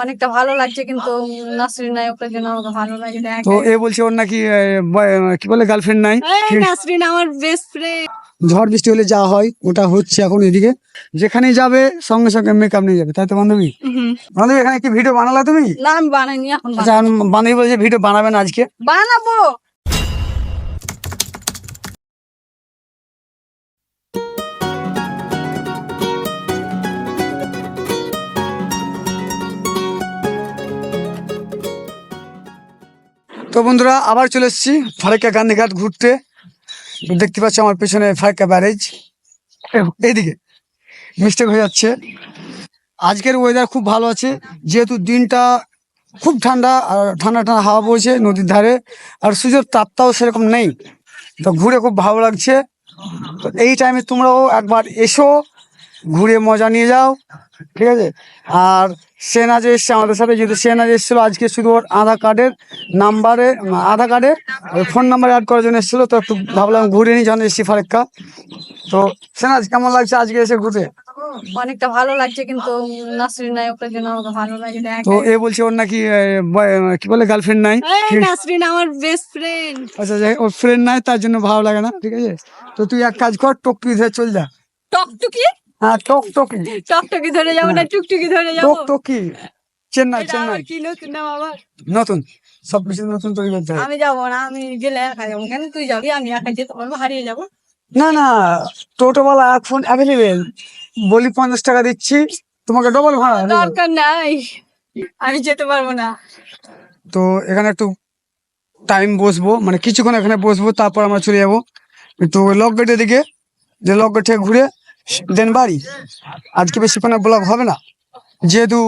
অনেকটা ভালো লাগছে কিন্তু নাসরিন নায়কটার জন্য আমাকে ভালো লাগে তো এ বলছে ওর নাকি কি বলে গার্লফ্রেন্ড নাই? নাসরিন আমার বেস্ট ফ্রেন্ড ঝড় বৃষ্টি হলে যা হয় ওটা হচ্ছে এখন এদিকে। যেখানেই যাবে সঙ্গে সঙ্গে মেকআপ নিয়ে যাবে তাই তো বান্ধবী? বান্ধবী এখানে কি ভিডিও বানালা তুমি? না আমি বানাইনি এখন আচ্ছা বান্ধবী বলছে ভিডিও বানাবেন আজকে। বানাবো। তো বন্ধুরা, আবার চলে এসেছি ফারেক্কা গান্ধীঘাট ঘুরতে। দেখতে পাচ্ছি আমার পেছনে ফারেক্কা ব্যারেজ। এইদিকে মিস্টেক হয়ে যাচ্ছে। আজকের ওয়েদার খুব ভালো আছে, যেহেতু দিনটা খুব ঠান্ডা, আর ঠান্ডা ঠান্ডা হাওয়া বইছে নদীর ধারে, আর সূর্যের তাপটাও সেরকম নেই। তো ঘুরে খুব ভালো লাগছে। তো এই টাইমে তোমরাও একবার এসো, ঘুরে মজা নিয়ে যাও। ঠিক আছে? আর সেনা যে এসছে আমাদের সাথে যেহেতু সেনা যে এসেছিল আজকে শুধু ওর আধার কার্ডের নাম্বারে আধার কার্ডে ফোন নাম্বার অ্যাড করার জন্য এসেছিল তো একটু ভাবলাম ঘুরে নিই যখন এসছি ফারেক্কা। তো সেনা কেমন লাগছে আজকে এসে ঘুরতে? অনেকটা ভালো লাগছে কিন্তু নাসরিন নায়কটার জন্য আমাকে ভালো লাগে তো এ বলছে ওর নাকি কি বলে গার্লফ্রেন্ড নাই? নাসরিন আমার বেস্ট ফ্রেন্ড আচ্ছা ওর ফ্রেন্ড নাই তার জন্য ভালো লাগে না ঠিক আছে? তো তুই এক কাজ কর টকটুকি ধরে চল যা। টকটুকি হ্যাঁ টক টকি টকটুকি ধরে যাব না টুকটুকি ধরে যাব? টক টকি চেন্নাই। চেন্নাই কি নতুন নাম আবার? নতুন। সব কিছু নতুন তৈরি করতে হয়। আমি যাব না আমি গেলে একা যাব। কেন তুই যাবি? আমি একা যেতে পারব হারিয়ে যাব। না না টোটোওয়ালা এখন অ্যাভেলেবেল বলি পঞ্চাশ টাকা দিচ্ছি তোমাকে ডবল ভাড়া। দরকার নাই আমি যেতে পারব না। তো এখানে একটু টাইম বসবো মানে কিছুক্ষণ এখানে বসবো তারপর আমরা চলে যাব। তো লক গেটের দিকে যে লক গেট থেকে ঘুরে দেন বাড়ি। আজকে বেশিক্ষণের ব্লগ হবে না। যেহেতু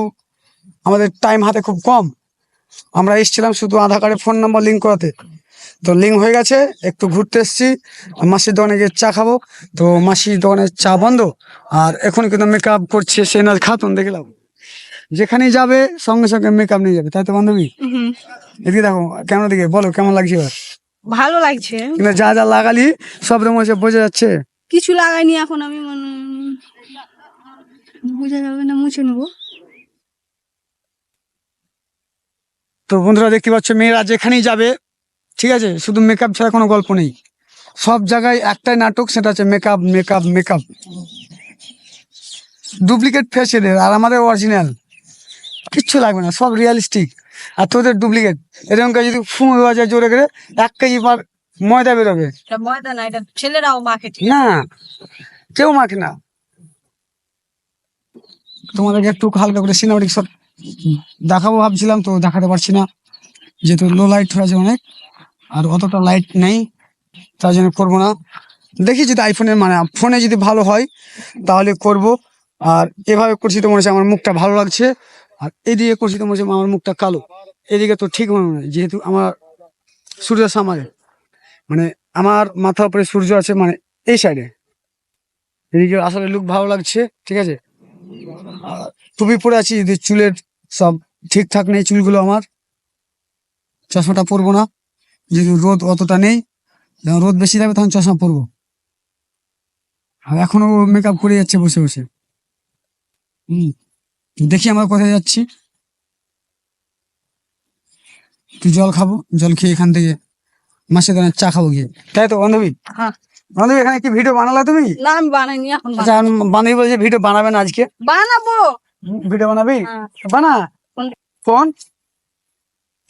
আমাদের টাইম হাতে খুব কম আমরা এসেছিলাম শুধু আধার কার্ডে ফোন নাম্বার লিঙ্ক করাতে। তো লিঙ্ক হয়ে গেছে একটু ঘুরতে এসেছি মাসির দোকানে গিয়ে চা খাব। তো মাসির দোকানে চা বন্ধ আর এখন কিন্তু মেকআপ করছে সে না খাতুন দেখলাম যেখানেই যাবে সঙ্গে সঙ্গে মেকআপ নিয়ে যাবে তাই তো বান্ধবী? এদিকে দেখো কেমন দিকে বলো কেমন লাগছে এবার? ভালো লাগছে। কিন্তু যা যা লাগালি সব রকম বোঝা যাচ্ছে। কিছু লাগাইনি এখন আমি বোঝা যাবে না মুছে নেব। তো বন্ধুরা দেখতে পাচ্ছ মেয়েরা যেখানেই যাবে। ঠিক আছে? শুধু মেকআপ ছাড়া কোনো গল্প নেই। সব জায়গায় একটাই নাটক সেটা হচ্ছে makeup makeup makeup duplicate face এদের আর আমাদের অরিজিনাল কিচ্ছু লাগবে না সব রিয়ালিস্টিক আর তোদের ডুপ্লিকেট এরকম করে যদি ফু দেওয়া যায় জোরে করে এক কেজি পার ময়দা বেরোবে। ময়দা না এটা ছেলেরাও মাখে ঠিক না কেউ মাখে না। তোমাদেরকে একটু হালকা করে সিনেমাটিক শট দেখাবো ভাবছিলাম, তো দেখাতে পারছি না। যেহেতু লো লাইট হয়েছে অনেক, আর অতটা লাইট নেই, তার জন্য করব না। দেখি যদি আইফোনের মানে ফোনে যদি ভালো হয়, তাহলে করব। আর এভাবে করছি তো মনে হচ্ছে আমার মুখটা ভালো লাগছে। আর এদিকে করছি তো মনে হচ্ছে আমার মুখটা কালো। এদিকে তো ঠিক মনে হয় যেহেতু আমার সূর্য সামারে। মানে আমার মাথার উপরে সূর্য আছে মানে এই সাইডে এদিকে আসলে লুক ভালো লাগছে, ঠিক আছে? টুপি পরে আছি, যদি চুলের সব ঠিকঠাক নেই চুলগুলো আমার, চশমাটা পরবো না। যেহেতু রোদ অতটা নেই, যখন রোদ বেশি যাবে তখন চশমা পরবো। আর এখনও মেকআপ করে যাচ্ছে বসে বসে। হম, দেখি আমরা কোথায় যাচ্ছি। একটু জল খাব, জল খেয়ে এখান থেকে মাসে দানের চা খাব গিয়ে। তাই তো, বান্ধবী? হ্যাঁ। বান্ধবী এখানে কি ভিডিও বানালা তুমি? না আমি বানাইনি এখন আচ্ছা বান্ধবী বলছে ভিডিও বানাবে না আজকে। বানাবো। ভিডিও বানাবি? হ্যাঁ। বানা। ফোন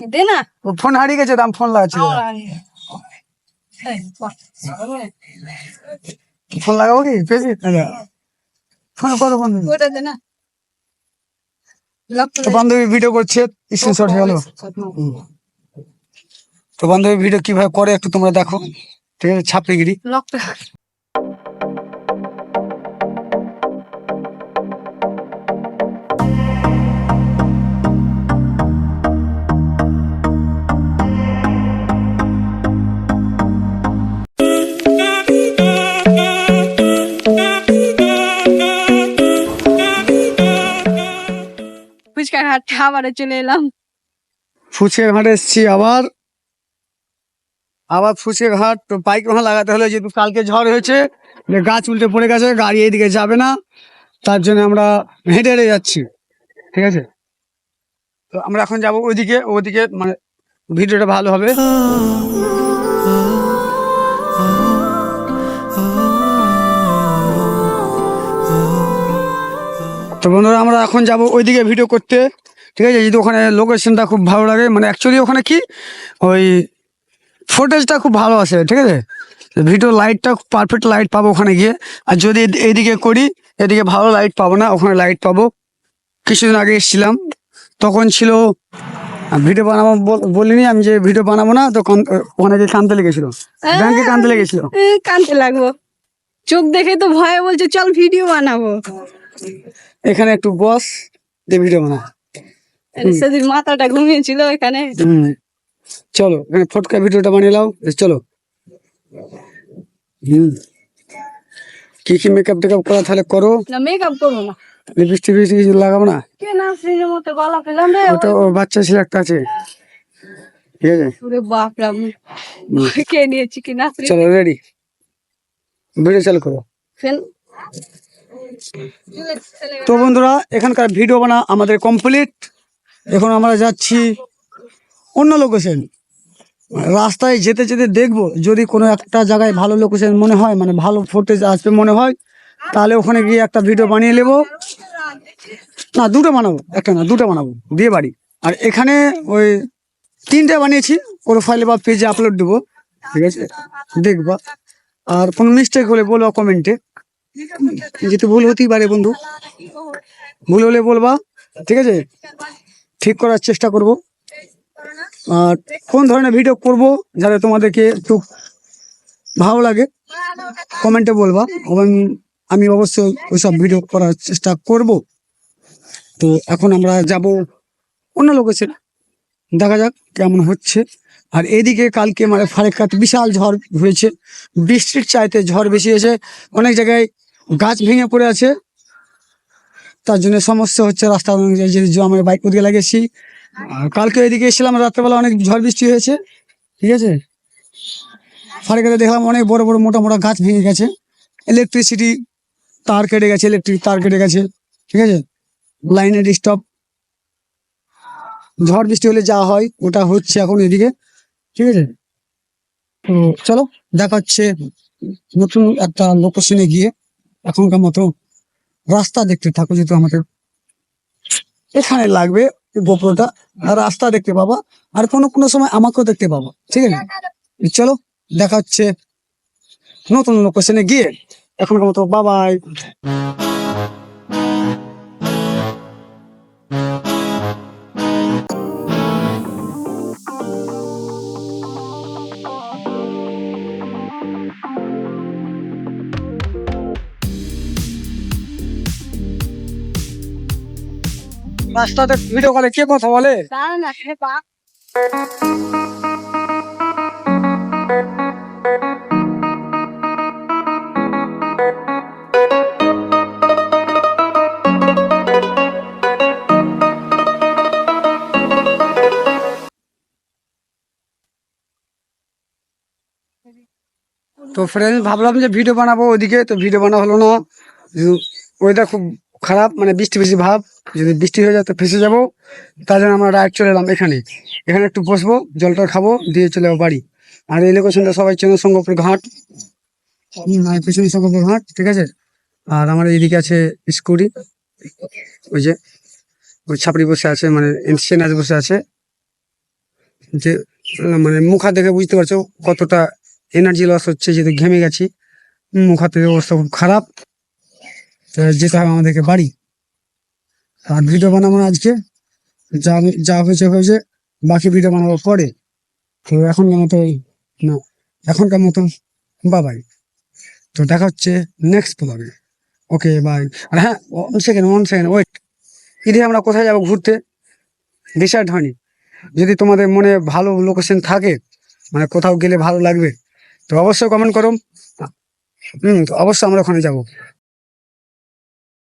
দে। না। ও ফোন হারিয়ে গেছে দাম ফোন লাগাচ্ছি। ফোন। লাগাবো কি? পেয়েছি ফোন বন্ধু ওটা দে না। বান্ধবী ভিডিও করছে স্ক্রিনশট হয়ে গেল। তো বান্ধবী ভিডিও কীভাবে করে একটু তোমরা দেখো। ঠিক আছে ছাপড়িগিরি লকটা ফুচকা খাচ্ছে আবারও চলে এলাম ফুচকে ঘাটে এসছি আবার আবার ফুচকে ঘাট ওখানে লাগাতে হলে যেহেতু কালকে ঝড় হয়েছে গাছ উল্টে পড়ে গেছে, গাড়ি এইদিকে যাবে না, তার জন্য আমরা হেঁটে হেঁটে যাচ্ছি, ঠিক আছে? তো আমরা এখন যাব ওইদিকে ওইদিকে মানে ভিডিওটা ভালো হবে। তো বন্ধুরা, আমরা এখন যাব ওইদিকে ভিডিও করতে, ঠিক আছে? যদি ওখানে লোকেশনটা খুব ভালো লাগে মানে অ্যাকচুয়ালি ওখানে কি? ওই ফুটেজটা খুব ভালো আসে ঠিক আছে? ভিডিও লাইটটা পারফেক্ট লাইট পাবো ওখানে গিয়ে। আর যদি এদ- এইদিকে করি এদিকে ভালো লাইট পাবো না ওখানে লাইট পাবো। কিছুদিন আগে এসেছিলাম তখন ছিল ভিডিও বানাবো বল- বলিনি আমি যে ভিডিও বানাবো না তো ওখানে গিয়ে কানতে লেগেছিল। ব্যাংকে কানতে লেগেছিল। কানতে লাগবো। চোখ দেখে তো ভয়ে বলছে চল ভিডিও বানাবো। এখানে একটু বস দিয়ে ভিডিও বানা। সেদিন মাথাটা ঘুমিয়েছিল এখানে চলো ফটকা ভিডিওটা বানিয়ে নাও চলো। হুম। কি কি মেকআপ টেকআপ করা তাহলে করো। না মেকআপ করব না। লিপস্টিক ফিপস্টিক কিছু লাগাবো না? কে না ফ্রিজের মতো গলা পেলাম রে ওটা ও বাচ্চা ছিল একটা আছে। ঠিক আছে? ওরে বাপ রাম কে নিয়েছি কি না? চলো রেডি ভিডিও চালু করো। ফেন তো বন্ধুরা এখানকার ভিডিও বানা আমাদের কমপ্লিট এখন আমরা যাচ্ছি অন্য লোকেশন রাস্তায় যেতে যেতে দেখব, যদি কোনো একটা জায়গায় ভালো লোকেশন মনে হয় মানে ভালো ফুটেজ আসবে মনে হয়, তাহলে ওখানে গিয়ে একটা ভিডিও বানিয়ে নেব। না, দুটো বানাবো, একটা না, দুটো বানাবো বিয়ে বাড়ি। আর এখানে ওই তিনটে বানিয়েছি প্রোফাইলে বা পেজে আপলোড দেবো, ঠিক আছে? দেখবা। আর কোনো মিস্টেক হলে বলো কমেন্টে যেহেতু ভুল হতেই পারে বন্ধু। ভুল হলে বলবা, ঠিক আছে? ঠিক করার চেষ্টা করব। কোন ধরনের ভিডিও করব যাতে তোমাদেরকে একটু ভালো লাগে? কমেন্টে বলবা। এবং আমি অবশ্যই ওইসব ভিডিও করার চেষ্টা করব। তো এখন আমরা যাব অন্য লোকেশন দেখা যাক কেমন হচ্ছে। আর এদিকে কালকে মানে ফারেকাত বিশাল ঝড় হয়েছে। বৃষ্টির চাইতে ঝড় বেশি হয়েছে। অনেক জায়গায় গাছ ভেঙে পড়ে আছে। তার জন্য সমস্যা হচ্ছে রাস্তা যে বাইক ওদিকে লাগিয়েছি। আর কালকে এদিকে এসেছিলাম রাত্রেবেলা অনেক ঝড় বৃষ্টি হয়েছে ঠিক আছে? ফারেকাতে দেখলাম অনেক বড় বড় মোটা মোটা গাছ ভেঙে গেছে। ইলেকট্রিসিটি তার কেটে গেছে ইলেকট্রিক তার কেটে গেছে ঠিক আছে? লাইনের ডিস্টার্ব ঝড় বৃষ্টি হলে যা হয় ওটা হচ্ছে এখন এদিকে ঠিক আছে? তো চলো দেখা হচ্ছে নতুন একটা লোকেশনে গিয়ে এখনকার মতো রাস্তা দেখতে থাকো যেহেতু আমাদের। এখানে লাগবে গোপ্রটা আর রাস্তা দেখতে পাবা, আর কোনো কোনো সময় আমাকেও দেখতে পাবো, ঠিক আছে? চলো, দেখা হচ্ছে নতুন লোকেশনে গিয়ে। এখনকার মতো বাবাই রাস্তাতে ভিডিও কলে কে কথা বলে? তো ফ্রেন্ড ভাবলাম যে ভিডিও বানাবো ওইদিকে তো ভিডিও বানা হলো না। ওয়েদার খুব খারাপ মানে বৃষ্টি বৃষ্টি ভাব, যদি বৃষ্টি হয়ে যায় তো ফেসে যাব। তার জন্য আমরা রাইট চলে এলাম এখানে। এখানে একটু বসবো, জলটা খাব, দিয়ে চলে যাব বাড়ি। আর এই লোকেশনটা সবাই চেন সঙ্গপুর ঘাট। পেছনে সঙ্গপুর ঘাট, ঠিক আছে? আর আমার এইদিকে আছে স্কুটি। ওই যে, ওই ছাপড়ি বসে আছে মানে সেনাজ বসে আছে। যে মানে মুখা দেখে বুঝতে পারছ কতটা এনার্জি লস হচ্ছে, যেহেতু ঘেমে গেছি। মুখ হাতের অবস্থা খুব খারাপ। যেতে হবে আমাদেরকে বাড়ি। আর ভিডিও বানাবো না আজকে। যা যা হয়েছে হয়েছে, বাকি ভিডিও বানাবো পরে। তো এখনকার মতো না, এখনকার মতো বাবাই। তো দেখা হচ্ছে নেক্সট ব্লগে ওকে বাই আর হ্যাঁ one second one second wait ঈদে আমরা কোথায় যাব ঘুরতে? ডিসাইড হয়নি। যদি তোমাদের মনে ভালো লোকেশন থাকে মানে কোথাও গেলে ভালো লাগবে, তো অবশ্যই কমেন্ট করো। হুম, তো অবশ্যই আমরা ওখানে যাব।